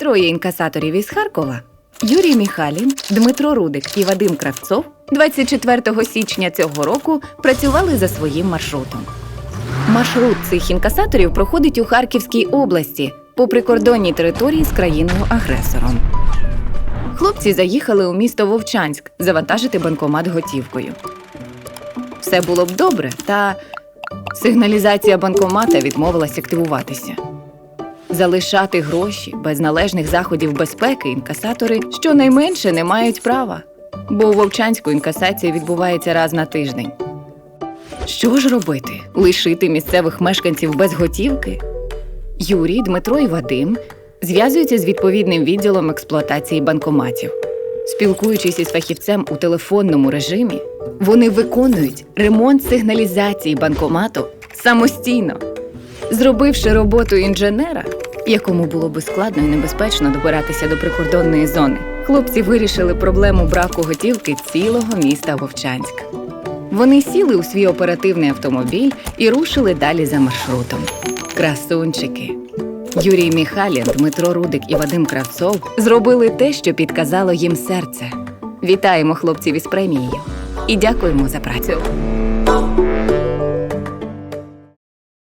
Троє інкасаторів із Харкова Юрій Міхалін, Дмитро Рудик і Вадим Кравцов 24 січня цього року працювали за своїм маршрутом. Маршрут цих інкасаторів проходить у Харківській області по прикордонній території з країною-агресором. Хлопці заїхали у місто Вовчанськ завантажити банкомат готівкою. Все було б добре, та сигналізація банкомата відмовилась активуватися. Залишати гроші без належних заходів безпеки інкасатори щонайменше не мають права, бо у Вовчанську інкасація відбувається раз на тиждень. Що ж робити? Лишити місцевих мешканців без готівки? Юрій, Дмитро і Вадим зв'язуються з відповідним відділом експлуатації банкоматів. Спілкуючись із фахівцем у телефонному режимі, вони виконують ремонт сигналізації банкомату самостійно. Зробивши роботу інженера, якому було би складно і небезпечно добиратися до прикордонної зони, хлопці вирішили проблему браку готівки цілого міста Вовчанськ. Вони сіли у свій оперативний автомобіль і рушили далі за маршрутом. Красунчики. Юрій Міхалін, Дмитро Рудик і Вадим Кравцов зробили те, що підказало їм серце. Вітаємо хлопців із премією і дякуємо за працю.